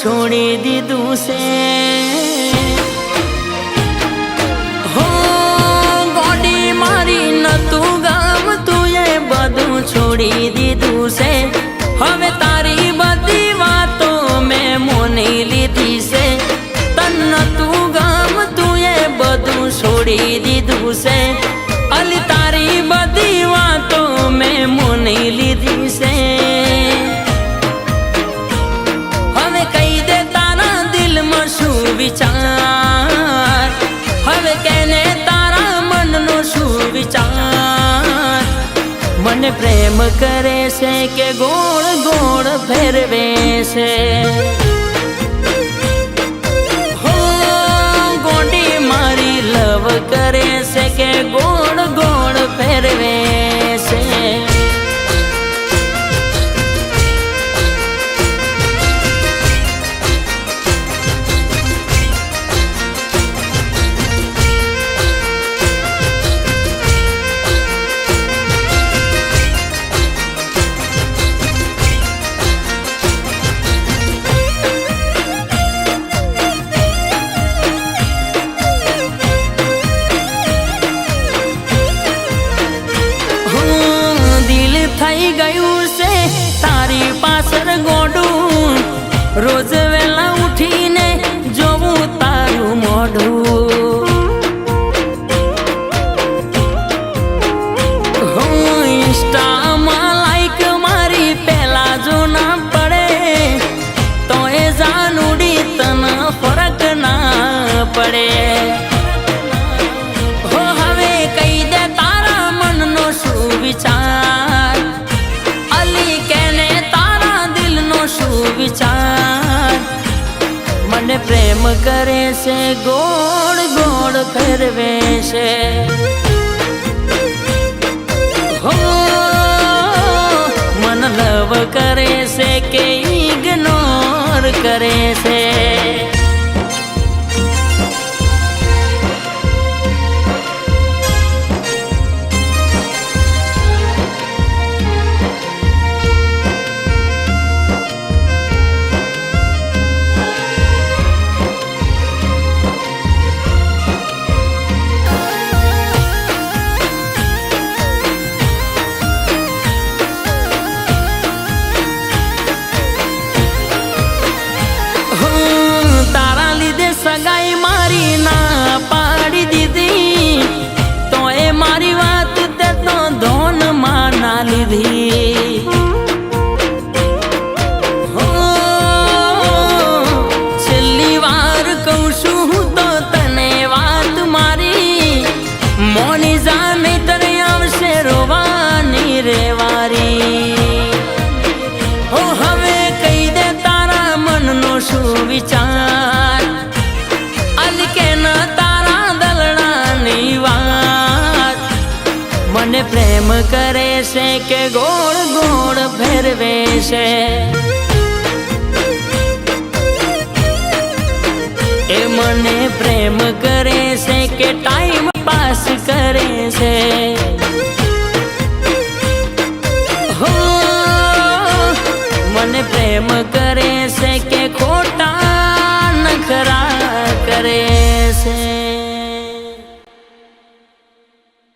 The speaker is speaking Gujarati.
છોડી દીધું છે. હો ગોડી મારી નતું ગમતું એ બધું છોડી મને પ્રેમ કરે છે કે ગોળ ગોળ ફેરવે છે. હો, ગોડી મારી લવ કરે છે કે ગોળ થઈ ગયું છે. તારી પાછળ ગોડું. રોજ વેલા ઉઠીને જોવું તારું મોઢું. ઇન્સ્ટામાં લાઈક મારી પેલા જો પડે તો એ જાનુડી તને ફરક ના પડે. શું વિચાર. મને પ્રેમ કરે છે, ગોળ ગોળ ફેરવે છે. હો, મન લવ કરે છે કે ઇગ્નોર કરે છે. ના મને પ્રેમ કરે છે કે ગોળ ગોળ ફેરવે છે. એ મને પ્રેમ કરે છે કે ટાઈમ પાસ કરે છે. મને પ્રેમ કરે છે કે ખોટા નખરા કરે છે.